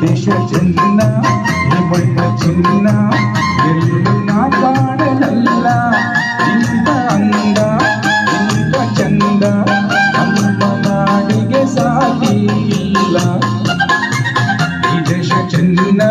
దిశ చిన్న నిబడ్డ చిన్న వెళ్ళు నా పాడలల్లా ఇంత అంద ఇంత చಂದ ಅಮ್ಮ ನಾಡಿಗೆ ಸಾಗಿ ಈ ದೇಶ ಚಿನ್ನ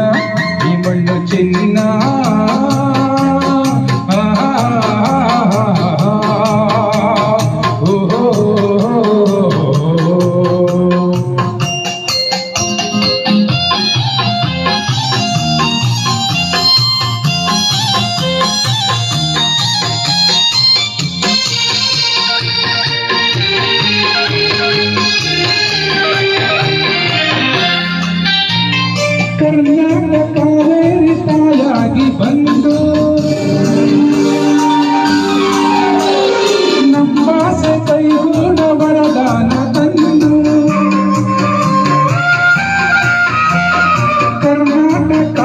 ಕರ್ನಾಟಕ ತಾಯಾಗಿ ಬಂದು ನಮ್ಮಾಸೆ ಕೈಗೂಡ ವರದಾನ ತಂದು ಕರ್ನಾಟಕ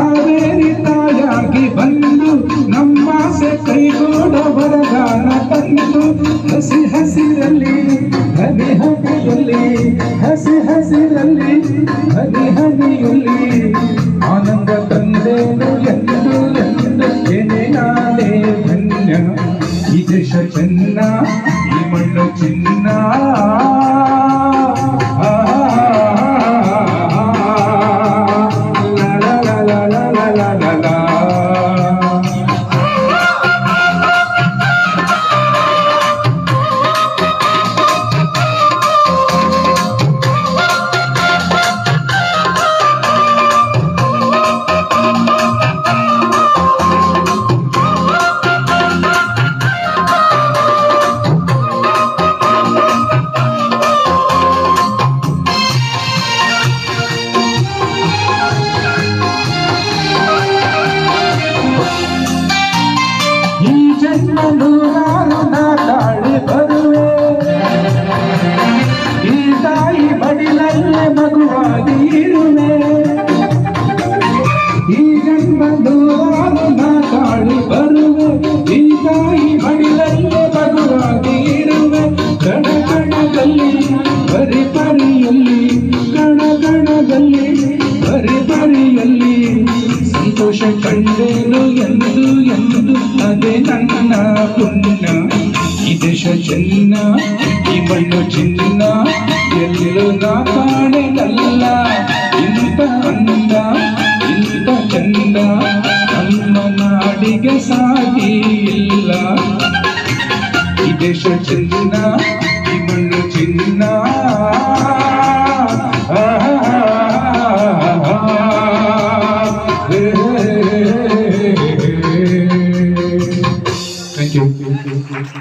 ತಾಯಾಗಿ ಬಂದು ನಮ್ಮಾಸೆ ಕೈಗೂಡ ವರದಾನ ತಂದು ಹಸಿ ಹಸಿರಲ್ಲಿ, ಹನಿ ಹನಿಯಲ್ಲಿ, ಹಸಿ ಹಸಿರಲ್ಲಿ, ಹನಿ ಹನಿಯಲ್ಲಿ. ಇರುವೆ ಈ ಜನ್ಮ ನೂರಾರು ಬರುವೆ. ಈ ತಾಯಿ ಬಡಿಲಲ್ಲೇ ಮಗುವಾಗಿ ಇರುವೆ. ಕಣ ಕಣದಲ್ಲಿ, ಬರಿ ಸಂತೋಷ ಕಂಡೇನು ಎಂದು ಎಂದು, ಅದೇ ನನ್ನ ಪುಣ್ಯ. ಎಲ್ಲಿರೋ ಕಾಪಾಡೆದಲ್ಲ ಇಂಥ ಅಂದ ಇಂಥ ಚಂದ ನಮ್ಮ ಅಡಿಗೆ ಸಾಟಿ ಇಲ್ಲ ದೇಶ ಚಂದ